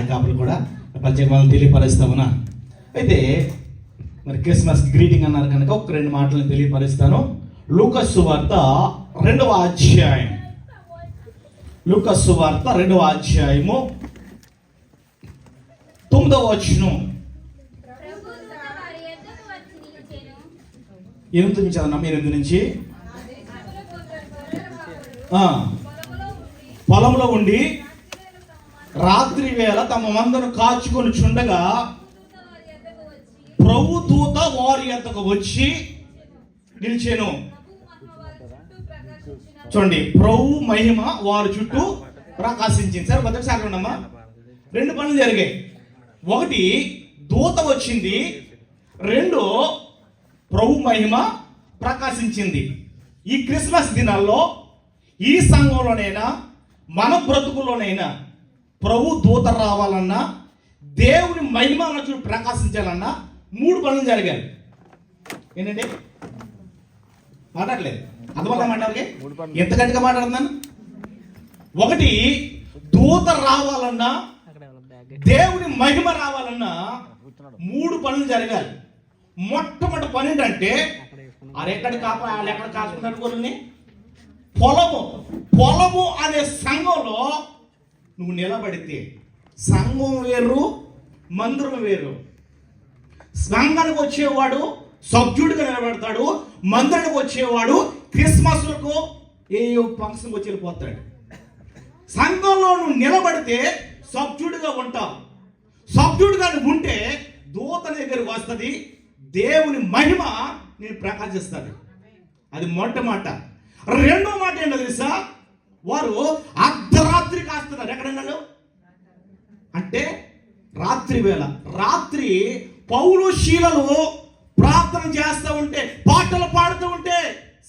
సాయి కాపులు కూడా ప్రత్యేకమైన తెలియపరుస్తామన్నా అయితే మరి క్రిస్మస్ గ్రీటింగ్ అన్నారు కనుక ఒక రెండు మాటలు తెలియపరుస్తాను. లూకస్సు వార్త రెండవ అధ్యాయం. లూకస్సు వార్త రెండవ అధ్యాయము తొమ్మిదవ వచ్చును ఎనిమిది నుంచి చదవమ్మా ఎనిమిది నుంచి? పొలంలో ఉండి రాత్రి వేళ తమ మందను కాచుకొని చుండగా దూత వారి వచ్చి ప్రభు దూత వారి ఎంతకు వచ్చి నిలిచాను. చూడండి ప్రభు మహిమ వారి చుట్టూ ప్రకాశించింది. సరే మొదటిసారి ఉండమ్మా రెండు పనులు జరిగాయి. ఒకటి దూత వచ్చింది. రెండు ప్రభు మహిమ ప్రకాశించింది. ఈ క్రిస్మస్ దినాల్లో ఈ సంఘంలోనైనా మన బ్రతుకుల్లోనైనా ప్రభు దూత రావాలన్నా దేవుని మహిమ చుట్టూ ప్రకాశించాలన్నా మూడు పనులు జరిగాయి ఏంటండి? మాట్లాడలేదు. అర్థమవుతా మాట్లాడలే? ఎంత గట్టిగా మాట్లాడుతున్నాను? ఒకటి దూత రావాలన్నా దేవుని మహిమ రావాలన్నా మూడు పనులు జరగాలి. మొట్టమొదటి పని ఏంటంటే అది ఎక్కడ కాపా వాళ్ళు ఎక్కడ పొలము. పొలము అనే సంఘంలో నువ్వు నిలబడితే సంఘం వేరు మందిరం వేరు. సంఘానికి వచ్చేవాడు సభ్యుడిగా నిలబడతాడు మందిరానికి వచ్చేవాడు క్రిస్మస్లకు ఏ ఫంక్షన్కి వచ్చి వెళ్ళిపోతాడు. సంఘంలో నువ్వు నిలబడితే సభ్యుడిగా ఉంటావు. సభ్యుడిగా నువ్వు ఉంటే దూత దగ్గరికి వస్తుంది దేవుని మహిమ నేను ప్రకాశిస్తుంది అది మొట్టమాట రెండో మాట ఏంటో తెలుసా? వారు రాత్రి కాస్తున్నారు. ఎక్కడన్నాడు అంటే రాత్రి వేళ. రాత్రి పౌలు శీలలు ప్రార్థన చేస్తూ ఉంటే పాటలు పాడుతూ ఉంటే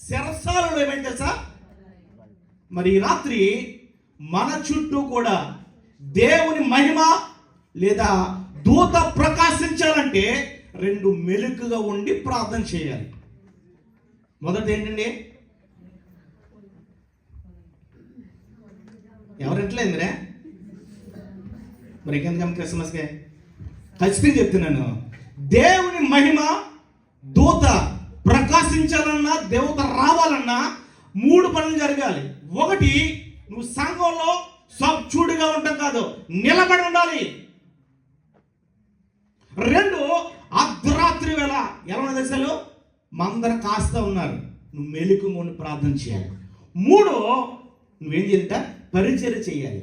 శరసాలలో ఏమైంది తెలుసా? మరి రాత్రి మన చుట్టూ కూడా దేవుని మహిమ లేదా దూత ప్రకాశించాలంటే రెండు మెలుకుగా ఉండి ప్రార్థన చేయాలి. మొదటి ఏంటండి? ఎవరెట్లేదురే మరి ఇంకెందుకమ్మ క్రిస్మస్కే? ఖచ్చితంగా చెప్తున్నాను. దేవుని మహిమ దూత ప్రకాశించాలన్నా దేవత రావాలన్నా మూడు పనులు జరగాలి. ఒకటి నువ్వు సంఘంలో సబ్చూడిగా ఉండటం కాదు నిలబడి ఉండాలి. రెండు అర్ధరాత్రి వేళ ఎలా దశలు? మందర కాస్తా ఉన్నారు. నువ్వు మెలుకు ప్రార్థన చేయాలి. మూడు నువ్వేం చేయాలంట? పరిచయం చేయాలి.